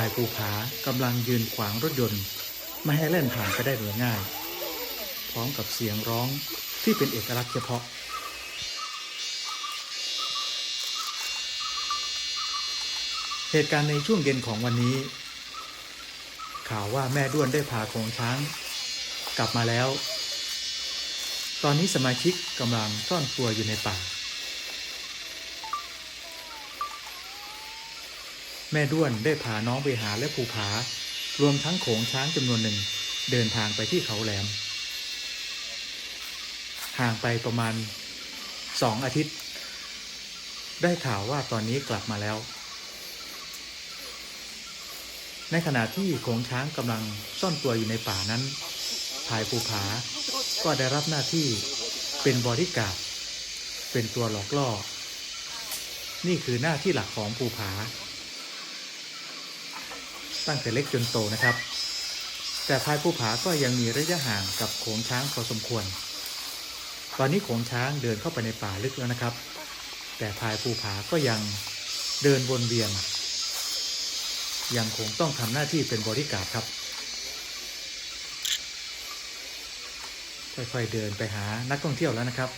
ายภูผากำลังยืนขวางรถยนต์ ไม่ให้เล่นผ่านไปได้โดยง่าย พร้อมกับเสียงร้องที่เป็นเอกลักษณ์เฉพาะ เหตุการณ์ในช่วงเย็นของวันนี้ ข่าวว่าแม่ด้วนได้พาโขงช้าง กลับมาแล้ว ตอนนี้สมาชิกกำลังซ่อนตัวอยู่ในป่า แม่ด้วนได้พาน้องไปหาและภูผา รวมทั้งโขงช้างจำนวนหนึ่งเดินทางไปที่เขาแหลม ห่างไปประมาณสองอาทิตย์ ได้ข่าวว่าตอนนี้กลับมาแล้ว ในขณะที่โขงช้างกำลังซ่อนตัวอยู่ในป่านั้นพายภูผา ก็ได้รับหน้าที่เป็นบอดี้การ์ดเป็นตัวหลอกล่อ นี่คือหน้าที่หลักของภูผา ตั้งแต่เล็กจนโตนะครับ แต่พายภูผาก็ยังมีระยะห่างกับโขงช้างพอสมควร ตอนนี้โขงช้างเดินเข้าไปในป่าลึกแล้วนะครับ แต่พายภูผาก็ยังเดินวนเวียน ยังคงต้องทำหน้าที่เป็นบริการครับ ค่อยๆเดินไปหานักท่องเที่ยวแล้วนะครับ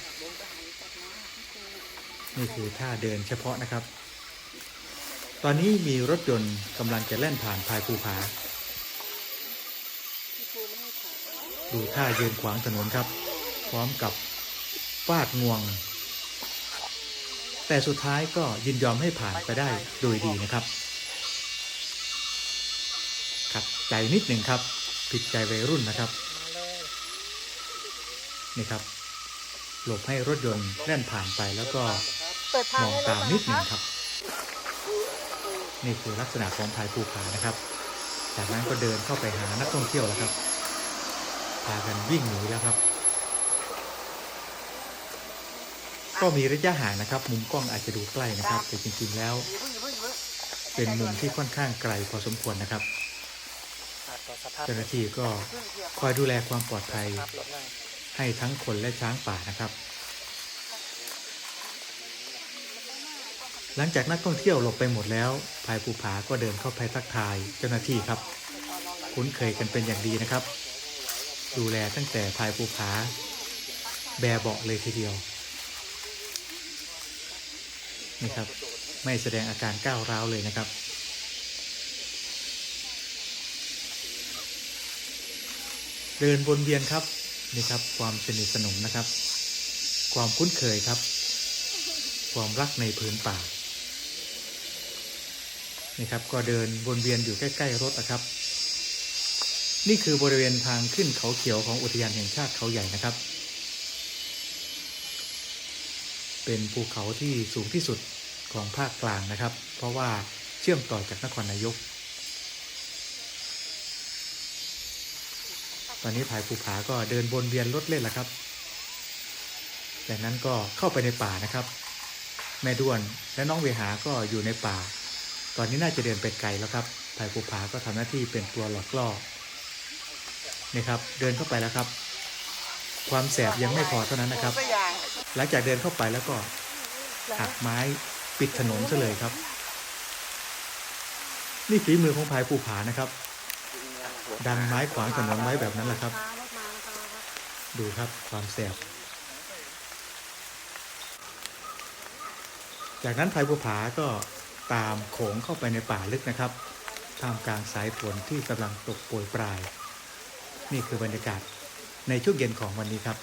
นี่คือท่าเดินเฉพาะนะครับ ตอนนี้มีรถยนต์กำลังจะแล่นผ่านพายภูผา ดูท่ายืนขวางถนนครับ พร้อมกับฟาดงวง แต่สุดท้ายก็ยินยอมให้ผ่านไปได้โดยดีนะครับ ขัดใจนิดหนึ่งครับ ผิดใจวัยรุ่นนะครับ นี่ครับ หลบให้รถยนต์แล่นผ่านไปแล้วก็มองตามนิดหนึ่งคะครับ นี่คือลักษณะของพายภูผานะครับ จากนั้นก็เดินเข้าไปหานักท่องเที่ยวแล้วครับพากันวิ่งหนีแล้วครับ ก็มีระยะห่างนะครับ มุมกล้องอาจจะดูใกล้นะครับ แต่จริงๆแล้ว เป็นมุมที่ค่อนข้างไกลพอสมควรนะครับเจ้าหน้าที่ก็คอยดูแลความปลอดภัยให้ทั้งคนและช้างป่านะครับ หลังจากนักท่องเที่ยวหลบไปหมดแล้วพายภูผาก็เดินเข้าไปทักทายเจ้าหน้าที่ครับ คุ้นเคยกันเป็นอย่างดีนะครับ ดูแลตั้งแต่พายภูผา แบเบาะเลยทีเดียว นี่ครับ ไม่แสดงอาการก้าวร้าวเลยนะครับเดินวนเวียนครับนี่ครับ ความสนิทสนมนะครับ ความคุ้นเคยครับ ความรักในพื้นป่า นี่ครับ ก็เดินวนเวียนอยู่ใกล้ ๆ รถนะครับ นี่คือบริเวณทางขึ้นเขาเขียวของอุทยานแห่งชาติเขาใหญ่นะครับ เป็นภูเขาที่สูงที่สุดของภาคกลางนะครับ เพราะว่าเชื่อมต่อจากนครนายก ตอนนี้ภายภูผาก็เดินวนเวียนรถเล่นแล้วครับ จากนั้นก็เข้าไปในป่านะครับ แม่ด้วนและน้องเวหาก็อยู่ในป่า ตอนนี้น่าจะเดินไปไกลแล้วครับภายภูผาก็ทำหน้าที่เป็นตัวหลอกล่อนี่ครับ เดินเข้าไปแล้วครับ ความแสบยังไม่พอเท่านั้นนะครับ หลังจากเดินเข้าไปแล้วก็หักไม้ปิดถนนซะเลยครับ นี่ฝีมือของพายภูผานะครับ ดันไม้ขวางถนนไว้แบบนั้นแหละครับ ดูครับความแสบ จากนั้นพายภูผาก็ ตามโขงเข้าไปในป่าลึกนะครับท่ามกลางสายฝนที่กำลังตกโปรยปลาย นี่คือบรรยากาศในช่วงเย็นของวันนี้ครับ